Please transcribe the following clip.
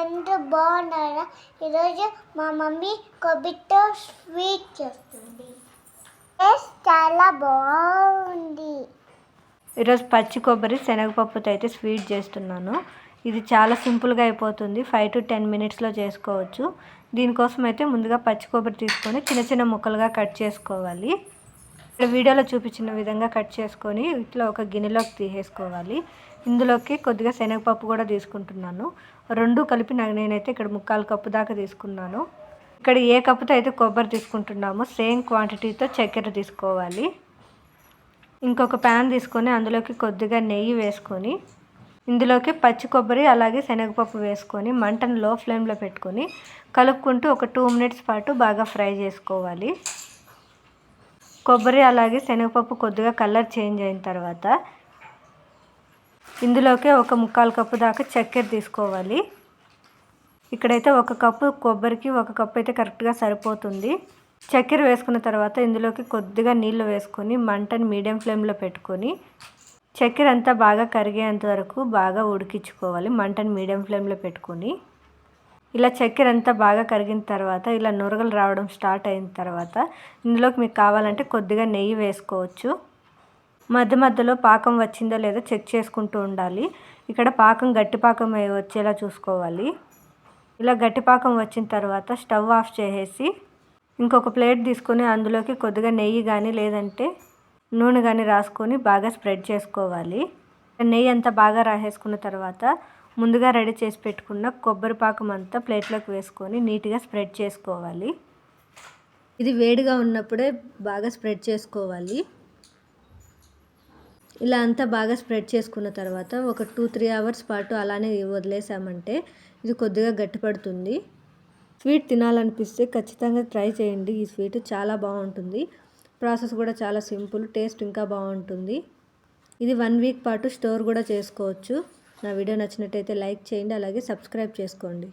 Friend బాగున్నారా? ఈరోజు మా మమ్మీ కొబ్బరితో స్వీట్ చేస్తుంది. టేస్ట్ చాలా బాగుంది. ఈరోజు పచ్చి కొబ్బరి శనగపప్పుతో అయితే స్వీట్ చేస్తున్నాను. ఇది చాలా సింపుల్గా అయిపోతుంది. ఫైవ్ టు టెన్ మినిట్స్లో చేసుకోవచ్చు. దీనికోసం అయితే ముందుగా పచ్చి కొబ్బరి తీసుకొని చిన్న చిన్న ముక్కలుగా కట్ చేసుకోవాలి. ఇక్కడ వీడియోలో చూపించిన విధంగా కట్ చేసుకొని ఇట్లా ఒక గిన్నెలోకి తీసేసుకోవాలి. ఇందులోకి కొద్దిగా శనగపప్పు కూడా తీసుకుంటున్నాను. రెండు కలిపి నేనైతే ఇక్కడ ముక్కాలు కప్పు దాకా తీసుకున్నాను. ఇక్కడ ఏ కప్పుతో అయితే కొబ్బరి తీసుకుంటున్నామో సేమ్ క్వాంటిటీతో చక్కెర తీసుకోవాలి. ఇంకొక ప్యాన్ తీసుకొని అందులోకి కొద్దిగా నెయ్యి వేసుకొని ఇందులోకి పచ్చి కొబ్బరి అలాగే శనగపప్పు వేసుకొని మంటను లో ఫ్లేమ్లో పెట్టుకొని కలుపుకుంటూ ఒక టూ మినిట్స్ పాటు బాగా ఫ్రై చేసుకోవాలి. కొబ్బరి అలాగే శనగపప్పు కొద్దిగా కలర్ చేంజ్ అయిన తర్వాత ఇందులోకి ఒక ముక్కాలు కప్పు దాకా చక్కెర తీసుకోవాలి. ఇక్కడైతే ఒక కప్పు కొబ్బరికి ఒక కప్పు అయితే కరెక్ట్గా సరిపోతుంది. చక్కెర వేసుకున్న తర్వాత ఇందులోకి కొద్దిగా నీళ్ళు వేసుకొని మంటని మీడియం ఫ్లేమ్లో పెట్టుకొని చక్కెర అంతా బాగా కరిగేంత వరకు బాగా ఉడికించుకోవాలి. మంటని మీడియం ఫ్లేమ్లో పెట్టుకొని ఇలా చక్కెర అంతా బాగా కరిగిన తర్వాత ఇలా నురగలు రావడం స్టార్ట్ అయిన తర్వాత ఇందులోకి మీకు కావాలంటే కొద్దిగా నెయ్యి వేసుకోవచ్చు. మధ్య మధ్యలో పాకం వచ్చిందో లేదో చెక్ చేసుకుంటూ ఉండాలి. ఇక్కడ పాకం గట్టి పాకం వచ్చేలా చూసుకోవాలి. ఇలా గట్టి పాకం వచ్చిన తర్వాత స్టవ్ ఆఫ్ చేసేసి ఇంకొక ప్లేట్ తీసుకొని అందులోకి కొద్దిగా నెయ్యి కానీ లేదంటే నూనె కానీ రాసుకొని బాగా స్ప్రెడ్ చేసుకోవాలి. నెయ్యి అంతా బాగా రాసేసుకున్న తర్వాత ముందుగా రెడీ చేసి పెట్టుకున్న కొబ్బరి పాకం అంతా ప్లేట్లోకి వేసుకొని నీట్గా స్ప్రెడ్ చేసుకోవాలి. ఇది వేడిగా ఉన్నప్పుడే బాగా స్ప్రెడ్ చేసుకోవాలి. ఇలా అంతా బాగా స్ప్రెడ్ చేసుకున్న తర్వాత ఒక టూ త్రీ అవర్స్ పాటు అలానే వదిలేసామంటే ఇది కొద్దిగా గట్టిపడుతుంది. స్వీట్ తినాలనిపిస్తే ఖచ్చితంగా ట్రై చేయండి. ఈ స్వీట్ చాలా బాగుంటుంది. ప్రాసెస్ కూడా చాలా సింపుల్ టేస్ట్ ఇంకా బాగుంటుంది. ఇది వన్ వీక్ పాటు స్టోర్ కూడా చేసుకోవచ్చు. నా వీడియో నచ్చినట్టయితే లైక్ చేయండి అలాగే సబ్స్క్రైబ్ చేసుకోండి.